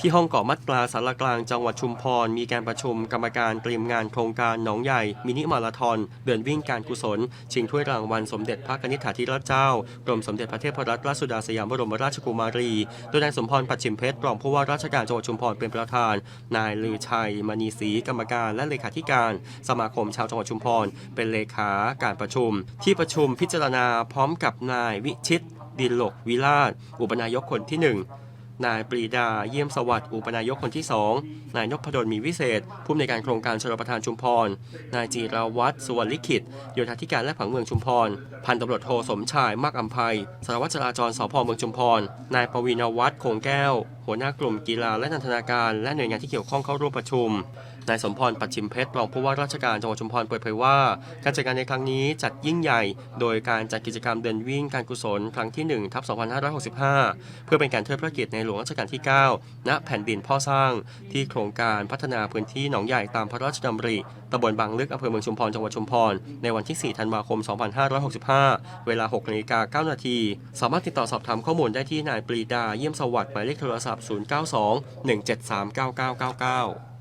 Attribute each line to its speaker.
Speaker 1: ที่ห้องเกาะมัดปลาสารกลางจังหวัดชุมพร มีการประชุมกรรมการเตรียมงานโครงการหนองใหญ่ มินิมาราธอน เดินวิ่งการกุศล ชิงถ้วยรางวัลสมเด็จพระนิษฐาธิราชเจ้า กรมสมเด็จพระเทพรัตนราชสุดาสยามบรมราชกุมารี โดยนายสมพรปัจฉิมเพชรรองผู้ว่าราชการจังหวัดชุมพรเป็นประธาน นายลือชัย มณีศรีกรรมการและเลขาธิการ สมาคมชาวจังหวัดชุมพร เป็นเลขาการประชุม ที่ประชุมพิจารณาพร้อมกับนายวิชิตดินหลกวิราชอุปนายกคนที่ห นายปรีดาเยี่ยมสวัสดิ์อุปนายกคนที่ 2 นายนพดลมีวิเศษ ผู้อำนวยการโครงการชลประทานชุมพร นายจีราวัตรสุวรรณลิขิตโยธาธิการและผังเมืองชุมพร พันตำรวจโทสมชายมากอัมภัยสารวัตรจราจรสพเมืองชุมพร นายปวีณวัฒน์คงแก้วหัวหน้ากลุ่มกีฬาและนันทนาการ และหน่วยงานที่เกี่ยวข้องเข้าร่วมประชุม นายสมพรปัจฉิมเพชรรองผู้ว่าราชการจังหวัดชุมพรเปิดเผยว่า การจัดงานในครั้งนี้จัดยิ่งใหญ่ โดยการจัดกิจกรรมเดินวิ่งการกุศลครั้งที่1ทับ2565 เพื่อเป็นการเทิดพระเกียรติในหลวงรัชกาลที่ 9 ณ แผ่นดินพ่อสร้าง ที่โครงการพัฒนาพื้นที่หนองใหญ่ตามพระราชดำริตำบลบางลึกอำเภอเมืองชุมพรจังหวัดชุมพร ในวันที่ 4 ธันวาคม 2565 เวลา6นาฬิกา9นาทีสามารถติดต่อสอบถามข้อมูลได้ที่นายปรีดาเยี่ยมสวัสดิ์หมายเลขโทรศัพท์ 092 173 9999